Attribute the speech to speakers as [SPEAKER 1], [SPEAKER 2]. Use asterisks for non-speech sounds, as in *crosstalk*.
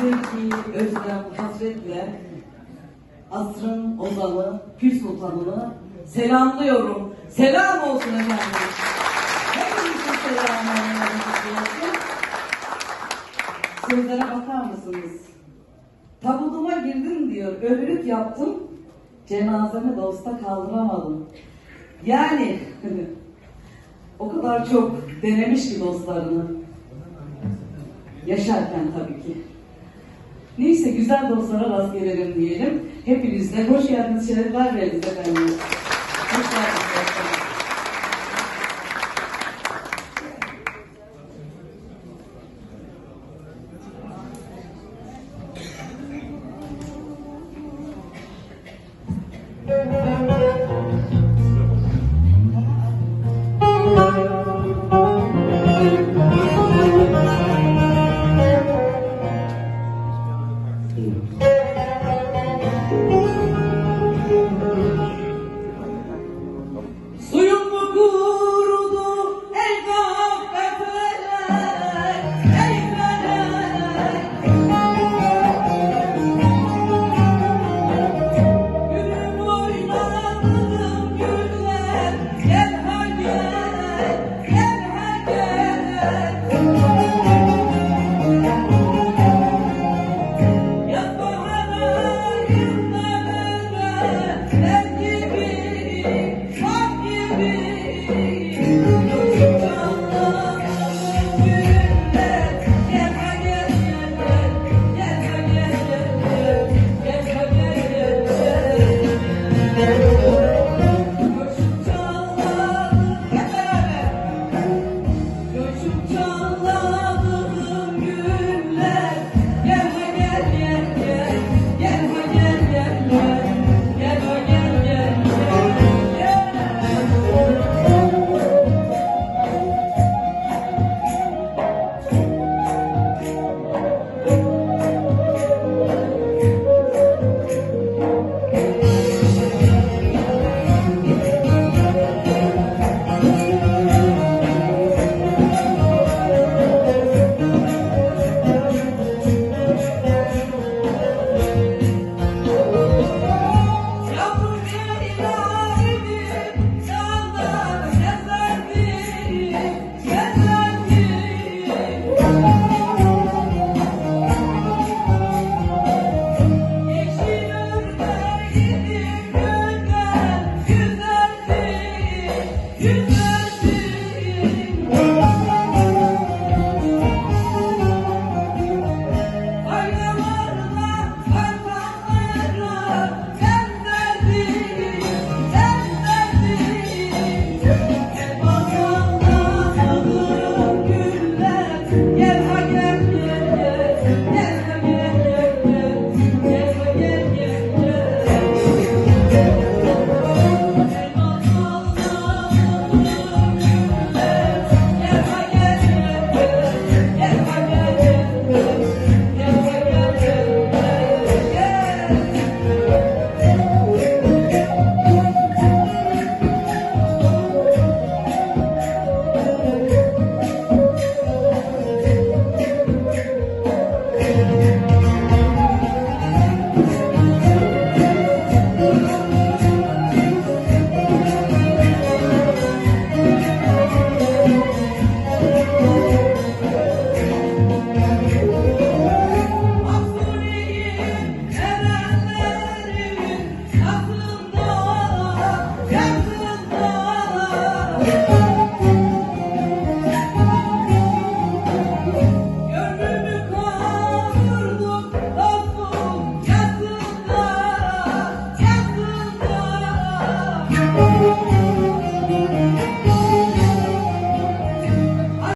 [SPEAKER 1] sevgi, özlem, hasretle asrın ozanı, Pir Sultanı'nı selamlıyorum. Selam olsun efendim. Hepinizin selamı. Sözlere bakar mısınız? Tabutuma girdim diyor, öbürlük yaptım, cenazemi dosta kaldıramadım. Yani *laughs* o kadar çok denemiş ki dostlarını. Yaşarken tabii ki. Neyse güzel dostlara rast gelelim diyelim. Hepinizle hoş geldiniz, şerefler veriniz efendim. Hoş geldiniz. Thank you.